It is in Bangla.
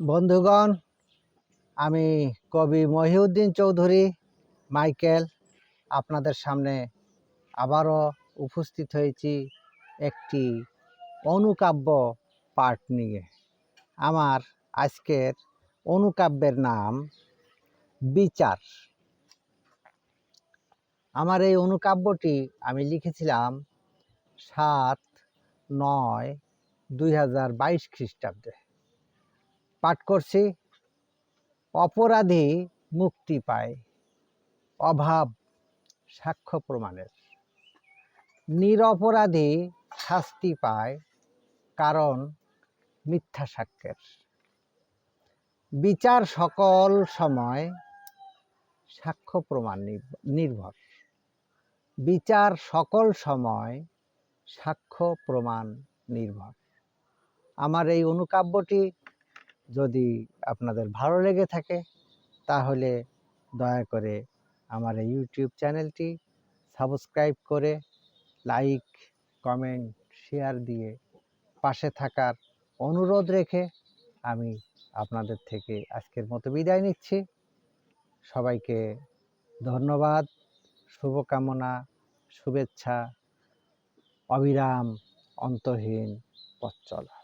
বন্ধুগণ, আমি কবি মহিউদ্দিন চৌধুরী, মাইকেল, আপনাদের সামনে আবারও উপস্থিত হয়েছি একটি অনুকাব্য পাঠ নিয়ে। আমার আজকের অনুকাব্যের নাম বিচার। আমার এই অনুকাব্যটি আমি লিখেছিলাম সাত নয় দুই হাজার বাইশ খ্রিস্টাব্দে। পাঠ করছি, অপরাধী মুক্তি পায়, অভাব সাক্ষ্য প্রমাণের। নিরপরাধী শাস্তি পায় কারণ মিথ্যা সাক্ষ্যের। বিচার সকল সময় সাক্ষ্য প্রমাণ নির্ভ- নির্ভর। বিচার সকল সময় সাক্ষ্য প্রমাণ নির্ভর। আমার এই অনুকাব্যটি যদি আপনাদের ভালো লেগে থাকে, তাহলে দয়া করে আমার এই ইউটিউব চ্যানেলটি সাবস্ক্রাইব করে লাইক, কমেন্ট, শেয়ার দিয়ে পাশে থাকার অনুরোধ রেখে আমি আপনাদের থেকে আজকের মতো বিদায় নিচ্ছি। সবাইকে ধন্যবাদ, শুভকামনা, শুভেচ্ছা, অবিরাম অন্তহীন পথ চলা।